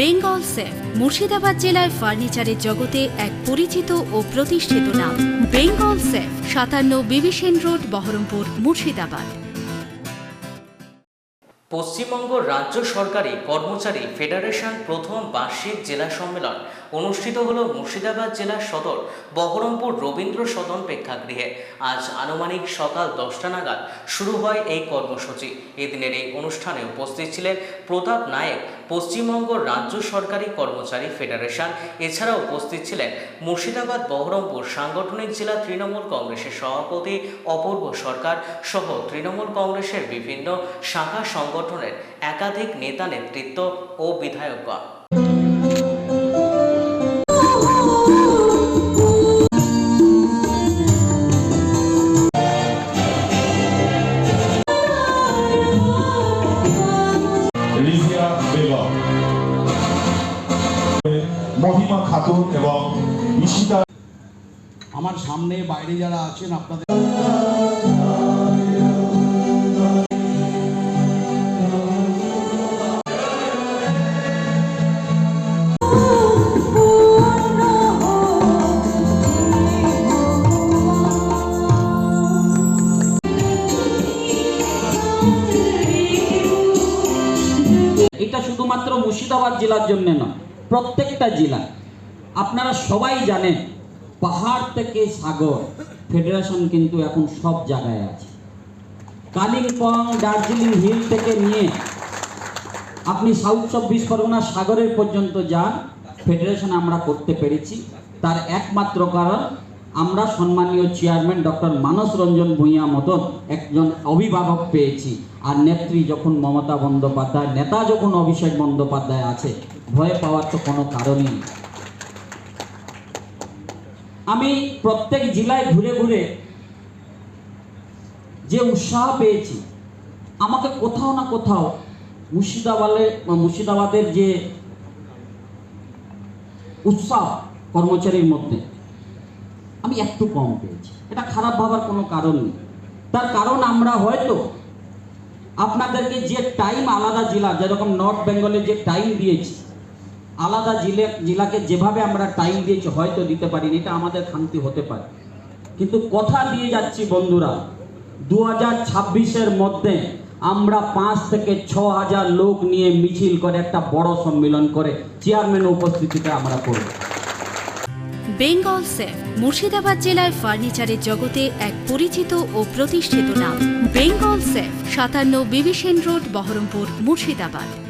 Bengal safe, Murshidabad জেলায় ফার্নিচারের জগতে এক পরিচিত ও প্রতিষ্ঠিত নাম। বেঙ্গল সেফ, সাতান্ন বিবিসেন রোড, বহরমপুর, মুর্শিদাবাদ। পশ্চিমবঙ্গ রাজ্য সরকারি কর্মচারী ফেডারেশন প্রথম বার্ষিক জেলা সম্মেলন অনুষ্ঠিত হল মুর্শিদাবাদ জেলার সদর, বহরমপুর রবীন্দ্র সদন প্রেক্ষাগৃহে। আজ আনুমানিক সকাল দশটা নাগাদ শুরু হয় এই কর্মসূচি। এদিনের এই অনুষ্ঠানে উপস্থিত ছিলেন প্রতাপ নায়েক পশ্চিমবঙ্গ রাজ্য সরকারি কর্মচারী ফেডারেশন। এছাড়া উপস্থিত ছিলেন মুর্শিদাবাদ, বহরমপুর সাংগঠনিক জেলা তৃণমূল কংগ্রেসের সভাপতি অপূর্ব সরকার সহ তৃণমূল কংগ্রেসের বিভিন্ন শাখা সংগঠনের একাধিক নেতা নেতৃত্ব ও বিধায়কগণ। মহিমা খাতুন এবং ঈশিতা আমার সামনে বাইরে যারা আছেন, আপনাদের এটা শুধুমাত্র মুর্শিদাবাদ জেলার জন্য নয়। প্রত্যেকটা জেলা। আপনারা সবাই জানেন, পাহাড় থেকে সাগর, ফেডারেশন কিন্তু এখন সব জায়গায় আছে। কালিম্পং, দার্জিলিং হিল থেকে নিয়ে আপনি সাউথ চব্বিশ পরগনা সাগরের পর্যন্ত যান, ফেডারেশন আমরা করতে পেরেছি। তার একমাত্র কারণ, আমরা সম্মানীয় চেয়ারম্যান ডক্টর মানস রঞ্জন ভূঁইয়া মতন একজন অভিভাবক পেয়েছি। আর নেত্রী যখন মমতা বন্দ্যোপাধ্যায়, নেতা যখন অভিষেক বন্দ্যোপাধ্যায় আছে ভয় পাওয়ার তো কোনো কারণই নেই। আমি প্রত্যেক জেলায় ঘুরে ঘুরে যে উৎসাহ পেয়েছি, আমাকে কোথাও না কোথাও মুর্শিদাবাদের মুর্শিদাবাদের যে উৎসাহ কর্মচারীর মধ্যে, আমি একটু কম পেয়েছি। এটা খারাপ ভাবার কোনো কারণ নেই। তার কারণ আমরা হয়তো আপনাদেরকে যে টাইম আলাদা জেলা, যেরকম নর্থ বেঙ্গলে যে টাইম দিয়েছি আলাদা জেলে জেলাকে যেভাবে আমরা টাইম দিয়েছি, হয়তো দিতে পারিনি, এটা আমাদের খামতি হতে পারে। কিন্তু কথা দিয়ে যাচ্ছি, বন্ধুরা দু হাজার ছাব্বিশের মধ্যে আমরা পাঁচ থেকে ছ হাজার লোক নিয়ে মিছিল করে একটা বড় সম্মেলন করে চেয়ারম্যান উপস্থিতিতে আমরা করব। বেঙ্গল সেফ মুর্শিদাবাদ জেলায় ফার্নিচারের জগতে এক পরিচিত ও প্রতিষ্ঠিত নাম। বেঙ্গল সেফ সাতান্ন বিবিসেন রোড, বহরমপুর, মুর্শিদাবাদ।